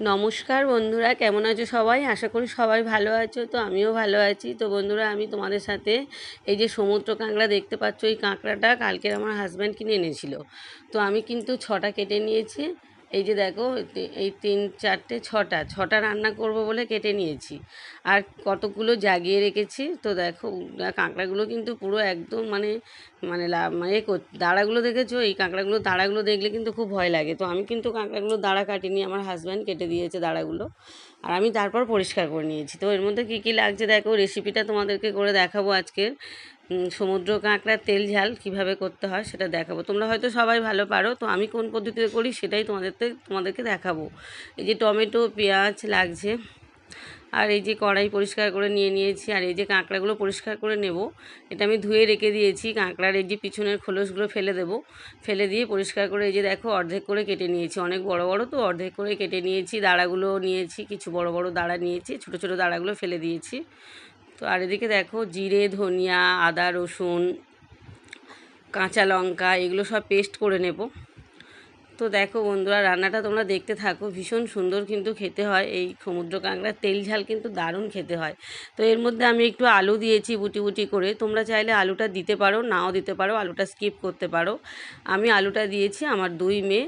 নমস্কার বন্ধুরা, কেমন আছো সবাই? আশা করি সবাই ভালো আছো, তো আমিও ভালো আছি। তো বন্ধুরা, আমি তোমাদের সাথে এই যে সমুদ্র কাঁকড়া দেখতে পাচ্ছ, এই কাঁকড়াটা কালকের আমার হাজব্যান্ড কিনে এনেছিল। তো আমি কিন্তু ছটা কেটে নিয়েছি। এই যে দেখো এই তিন, চারটে, ছটা ছটা রান্না করব বলে কেটে নিয়েছি। আর কতগুলো জাগিয়ে রেখেছি, তো দেখো কাঁকড়াগুলো কিন্তু পুরো একদম মানে মানে মানে এ দাঁড়াগুলো দেখেছ? এই কাঁকড়াগুলো, দাঁড়াগুলো দেখলে কিন্তু খুব ভয় লাগে। তো আমি কিন্তু কাঁকড়াগুলো দাঁড়া কাটিনি, আমার হাজব্যান্ড কেটে দিয়েছে দাঁড়াগুলো। আর আমি তারপর পরিষ্কার করে নিয়েছি। তো এর মধ্যে কী কী লাগছে দেখো রেসিপিটা তোমাদেরকে করে দেখাবো আজকের সমুদ্র কাঁকড়ার তেল ঝাল কীভাবে করতে হয় সেটা দেখাবো। তোমরা হয়তো সবাই ভালো পারো, তো আমি কোন পদ্ধতিতে করি সেটাই তোমাদের তোমাদেরকে দেখাবো। এই যে টমেটো, পেঁয়াজ লাগছে আর এই যে কড়াই পরিষ্কার করে নিয়ে নিয়েছি, আর এই যে কাঁকড়াগুলো পরিষ্কার করে নেব। এটা আমি ধুয়ে রেখে দিয়েছি, কাঁকড়ার এই যে পিছনের খোলসগুলো ফেলে দেবো। ফেলে দিয়ে পরিষ্কার করে এই যে দেখো অর্ধেক করে কেটে নিয়েছি। অনেক বড় বড় তো অর্ধেক করে কেটে নিয়েছি, দাঁড়াগুলো নিয়েছি, কিছু বড় বড় দাঁড়া নিয়েছি, ছোট ছোট দাঁড়াগুলো ফেলে দিয়েছি। তো আর এদিকে দেখো জিরে, ধনিয়া, আদা, রসুন, কাঁচা লঙ্কা, এগুলো সব পেস্ট করে নেব। তো দেখো বন্ধুরা, রান্নাটা তোমরা দেখতে থাকো। ভীষণ সুন্দর কিন্তু খেতে হয়। এই সমুদ্র কাঁকড়ার তেল ঝাল কিন্তু দারুণ খেতে হয়। তো এর মধ্যে আমি একটু আলু দিয়েছি বুটি বুটি করে। তোমরা চাইলে আলুটা দিতে পারো, নাও দিতে পারো, আলুটা স্কিপ করতে পারো। আমি আলুটা দিয়েছি আমার দুই মেয়ে।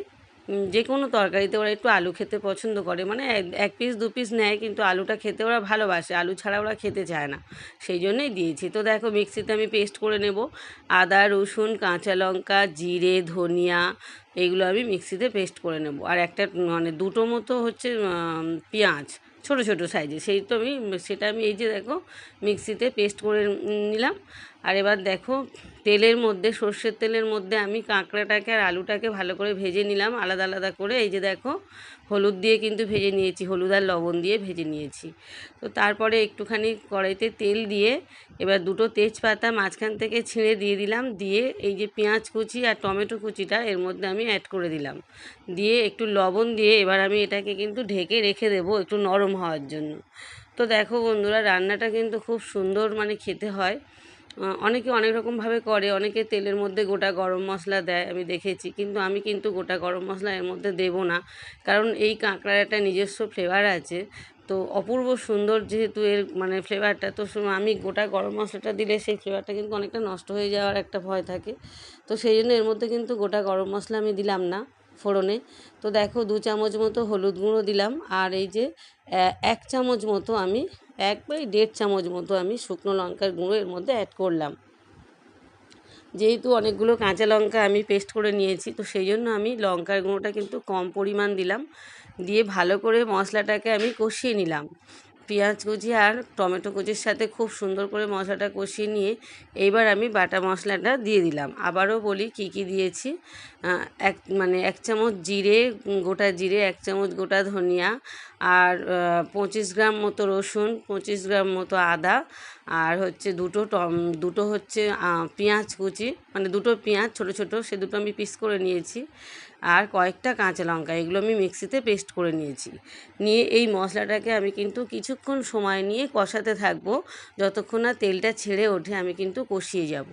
যে কোনো তরকারিতে ওরা একটু আলু খেতে পছন্দ করে। মানে এক- পিস দু পিস নেয়, কিন্তু আলুটা খেতে ওরা ভালোবাসে। আলু ছাড়া ওরা খেতে চায় না। সেই জন্যই দিয়েছি। তো দেখো, মিক্সিতে আমি পেস্ট করে নেব। আদা, রসুন, কাঁচা লঙ্কা, জিরে, ধনিয়া এইগুলো আমি মিক্সিতে পেস্ট করে নেব। আর একটা মানে দুটো মতো হচ্ছে পেঁয়াজ, ছোট ছোট সাইজে সেই তো আমি, সেটা আমি এই যে দেখো, মিক্সিতে পেস্ট করে নিলাম। আর এবার দেখো তেলের মধ্যে, সর্ষের তেলের মধ্যে আমি কাঁকড়াটাকে আর আলুটাকে ভালো করে ভেজে নিলাম, আলাদা আলাদা করে। এই যে দেখো, হলুদ দিয়ে কিন্তু ভেজে নিয়েছি, হলুদ আর লবণ দিয়ে ভেজে নিয়েছি। তো তারপরে একটুখানি কড়াইতে তেল দিয়ে এবার দুটো তেজপাতা মাঝখান থেকে ছিঁড়ে দিয়ে দিলাম, দিয়ে এই যে পেঁয়াজ কুচি আর টমেটো কুচিটা এর মধ্যে আমি অ্যাড করে দিলাম। দিয়ে একটু লবণ দিয়ে এবার আমি এটাকে কিন্তু ঢেকে রেখে দেবো একটু নরম হওয়ার জন্য। তো দেখো বন্ধুরা, রান্নাটা কিন্তু খুব সুন্দর মানে খেতে হয়। অনেকে অনেক রকমভাবে করে, অনেকে তেলের মধ্যে গোটা গরম মশলা দেয়, আমি দেখেছি। কিন্তু আমি কিন্তু গোটা গরম মশলা এর মধ্যে দেবো না। কারণ এই কাঁকড়ার একটা নিজস্ব ফ্লেভার আছে। তো অপূর্ব সুন্দর যেহেতু এর মানে ফ্লেভারটা তো আমি গোটা গরম মশলাটা দিলে সেই ফ্লেভারটা কিন্তু অনেকটা নষ্ট হয়ে যাওয়ার একটা ভয় থাকে। তো সেই জন্য এর মধ্যে কিন্তু গোটা গরম মশলা আমি দিলাম না। ফোড়নে। তো দেখো দু চামচ মতো হলুদ গুঁড়ো দিলাম। আর এই যে এক চামচ মতো আমি, এক বা এই দেড় চামচ মতো আমি শুকনো লঙ্কার গুঁড়ো এর মধ্যে অ্যাড করলাম। যেহেতু অনেকগুলো কাঁচা লঙ্কা আমি পেস্ট করে নিয়েছি, তো সেই জন্য আমি লঙ্কার গুঁড়োটা কিন্তু কম পরিমাণ দিলাম। দিয়ে ভালো করে মশলাটাকে আমি কষিয়ে নিলাম। পেঁয়াজ কুচি আর টমেটো কুচির সাথে খুব সুন্দর করে মশলাটা কষিয়ে নিয়ে এইবার আমি বাটা মশলাটা দিয়ে দিলাম। আবারও বলি কি কি দিয়েছি। এক মানে এক চামচ জিরে, গোটা জিরে, এক চামচ গোটা ধনিয়া আর পঁচিশ গ্রাম মতো রসুন, পঁচিশ গ্রাম মতো আদা, আর হচ্ছে দুটো টম, দুটো হচ্ছে পেঁয়াজ কুচি মানে দুটো পেঁয়াজ ছোট ছোট, সে দুটো আমি পিস করে নিয়েছি। আর কয়েকটা কাঁচা লঙ্কা, এগুলো আমি মিক্সিতে পেস্ট করে নিয়েছি। নিয়ে এই মশলাটাকে আমি কিন্তু কিছুক্ষণ সময় নিয়ে কষাতে থাকব। যতক্ষণ না তেলটা ছেড়ে ওঠে, আমি কিন্তু কষিয়ে যাব।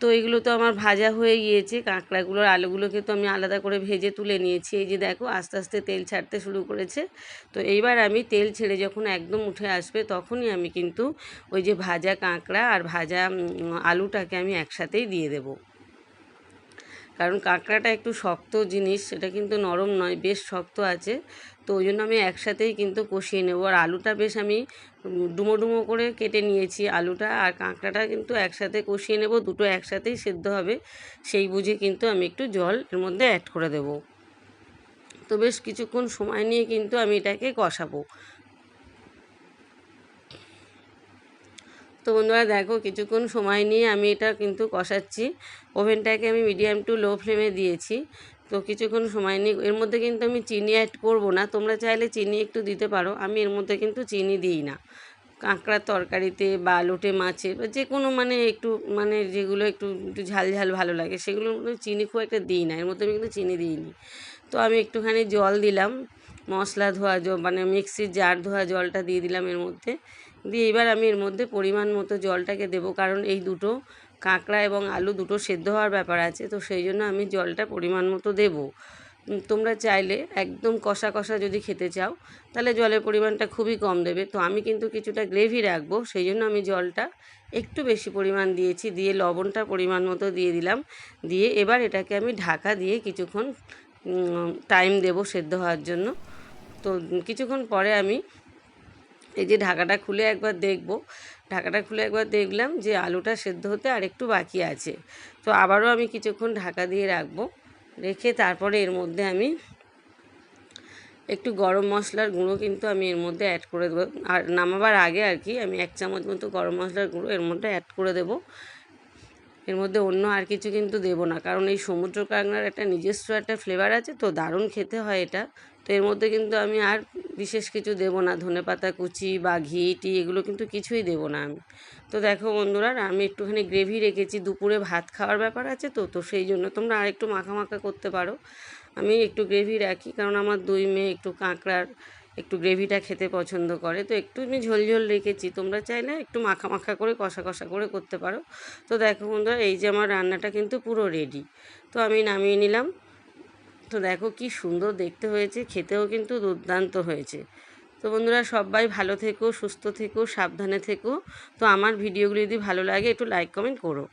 তো এগুলো তো আমার ভাজা হয়ে গিয়েছে। কাঁকড়াগুলোর আলুগুলোকে তো আমি আলাদা করে ভেজে তুলে নিয়েছি। এই যে দেখো, আস্তে আস্তে তেল ছাড়তে শুরু করেছে। তো এইবার আমি তেল ছেড়ে যখন একদম উঠে আসবে, তখনই আমি কিন্তু ওই যে ভাজা কাঁকড়া আর ভাজা আলুটাকে আমি একসাথেই দিয়ে দেবো। কারণ কাঁকড়াটা একটু শক্ত জিনিস, সেটা কিন্তু নরম নয়, বেশ শক্ত আছে। তো ওই জন্য আমি একসাথেই কিন্তু কষিয়ে নেব। আর আলুটা বেশ আমি ডুমো ডুমো করে কেটে নিয়েছি আলুটা। আর কাঁকড়াটা কিন্তু একসাথে কষিয়ে নেব, দুটো একসাথেই সেদ্ধ হবে। সেই বুঝে কিন্তু আমি একটু জল এর মধ্যে অ্যাড করে দেব। তো বেশ কিছুক্ষণ সময় নিয়ে কিন্তু আমি এটাকে কষাবো। তো বন্ধুরা, দেখো কিছুক্ষণ সময় নিয়ে আমি এটা কিন্তু কষাচ্ছি। ওভেনটাকে আমি মিডিয়াম টু লো ফ্লেমে দিয়েছি। তো কিছুক্ষণ সময় নিয়ে, এর মধ্যে কিন্তু আমি চিনি অ্যাড করব না। তোমরা চাইলে চিনি একটু দিতে পারো। আমি এর মধ্যে কিন্তু চিনি দিই না। কাঁকড়ার তরকারিতে বা লোটে মাছে বা যে কোনো মানে একটু মানে যেগুলো একটু একটু ঝাল ঝাল ভালো লাগে মধ্যে চিনি খুব একটা দিই না। এর মধ্যে আমি কিন্তু চিনি দিইনি। তো আমি একটুখানি জল দিলাম। মশলা ধোয়া মানে মিক্সির জার ধোয়া জলটা দিয়ে দিলাম এর মধ্যে। দিয়ে এবার আমি এর মধ্যে পরিমাণ মতো জলটাকে দেবো, কারণ এই দুটো কাঁকড়া এবং আলু দুটো সেদ্ধ হওয়ার ব্যাপার আছে, তো সেই জন্য আমি জলটা পরিমাণ মতো দেবো। তোমরা চাইলে একদম কষা কষা যদি খেতে চাও, তাহলে জলের পরিমাণটা খুবই কম দেবে। তো আমি কিন্তু কিছুটা গ্রেভি রাখব, সেই জন্য আমি জলটা একটু বেশি পরিমাণ দিয়েছি, দিয়ে লবণটা পরিমাণ মতো দিয়ে দিলাম। দিয়ে এবার এটাকে আমি ঢাকা দিয়ে কিছুক্ষণ টাইম দেবো সেদ্ধ হওয়ার জন্য। তো কিছুক্ষণ পরে আমি এই যে ঢাকাটা খুলে একবার দেখব। ঢাকাটা খুলে একবার দেখলাম যে আলুটা সেদ্ধ হতে আর একটু বাকি আছে। তো আবারও আমি কিছুক্ষণ ঢাকা দিয়ে রাখব। রেখে তারপরে এর মধ্যে আমি একটু গরম মশলার গুঁড়ো কিন্তু আমি এর মধ্যে অ্যাড করে দেবো। আর নামাবার আগে আর কি আমি এক চামচ মতো গরম মশলার গুঁড়ো এর মধ্যে অ্যাড করে দেবো। এর মধ্যে অন্য আর কিছু কিন্তু দেবো না। কারণ এই সমুদ্র কাঁকড়ার একটা নিজস্ব একটা ফ্লেভার আছে তো দারুণ খেতে হয় এটা। তো এর মধ্যে কিন্তু আমি আর বিশেষ কিছু দেবো না। ধনে পাতা, কুচি বা ঘি, টি এগুলো কিন্তু কিছুই দেবো না আমি। তো দেখো বন্ধুরা, আমি একটুখানি গ্রেভি রেখেছি। দুপুরে ভাত খাওয়ার ব্যাপার আছে তো তো সেই জন্য তোমরা আর একটু মাখা মাখা করতে পারো। আমি একটু গ্রেভি রাখি কারণ আমার দুই মেয়ে, একটু কাঁকড়ার একটু গ্রেভিটা খেতে পছন্দ করে। তো একটু আমি ঝোল ঝোল রেখেছি। তোমরা চাইলে একটু মাখা মাখা করে, কষা কষা করে করতে পারো। তো দেখো বন্ধুরা, এই যে আমার রান্নাটা কিন্তু পুরো রেডি তো আমি নামিয়ে নিলাম। তো দেখো কি সুন্দর দেখতে হয়েছে, খেতেও কিন্তু দুর্দান্ত হয়েছে। তো বন্ধুরা, সবাই ভালো থেকো, সুস্থ থেকো, সাবধানে থেকো। তো আমার ভিডিওগুলি যদি ভালো লাগে, একটু লাইক কমেন্ট করো।